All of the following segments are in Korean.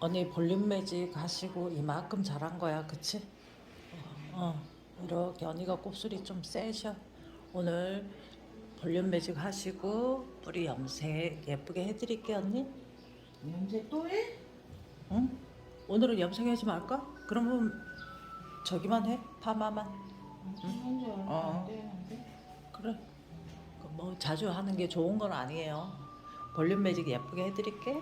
언니 볼륨 매직 하시고 이만큼 잘한 거야, 그치? 어, 어. 이렇게 언니가 곱슬이 좀 세셔. 오늘 볼륨 매직 하시고 뿌리 염색 예쁘게 해드릴게 언니. 염색 또 해? 응? 오늘은 염색하지 말까? 그러면 저기만 해, 파마만. 혼자 어. 그래. 그뭐 자주 하는 게 좋은 건 아니에요. 볼륨 매직 예쁘게 해드릴게.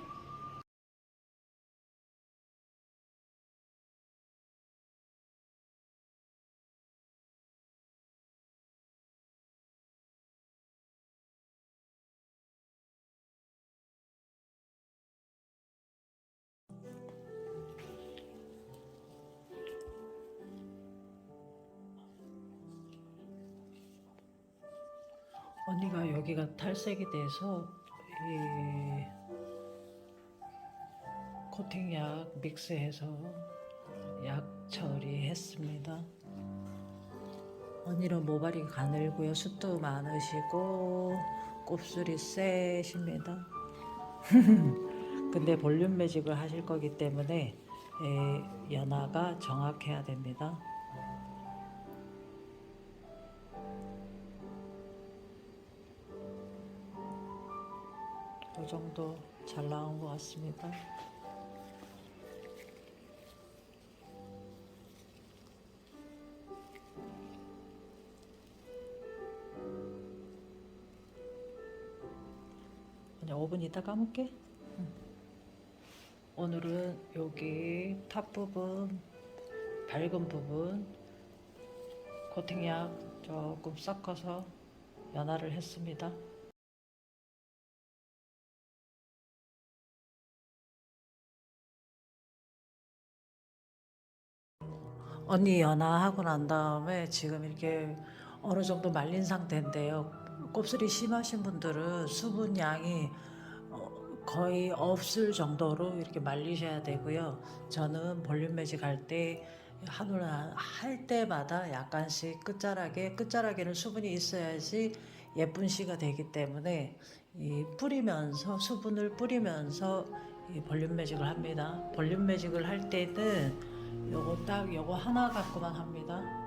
언니가 여기가 탈색이 돼서 이 코팅약 믹스해서 약 처리했습니다. 언니는 모발이 가늘고요, 숱도 많으시고 곱슬이 세십니다. 근데 볼륨 매직을 하실 거기 때문에 에, 연화가 정확해야 됩니다. 이 정도 잘 나온 것 같습니다. 그냥 5분 있다 감을게. 응. 오늘은 여기 탑 부분, 밝은 부분 코팅약 조금 섞어서 연화를 했습니다. 언니 연화하고 난 다음에 지금 이렇게 어느 정도 말린 상태인데요. 곱슬이 심하신 분들은 수분 양이 어, 거의 없을 정도로 이렇게 말리셔야 되고요. 저는 볼륨 매직 할때 하늘 할 때마다 약간씩 끝자락에 끝자락에는 수분이 있어야지 예쁜 시가 되기 때문에 이 뿌리면서 수분을 뿌리면서 이 볼륨 매직을 합니다. 볼륨 매직을 할 때는 요거 딱 요거 하나 갖고만 합니다.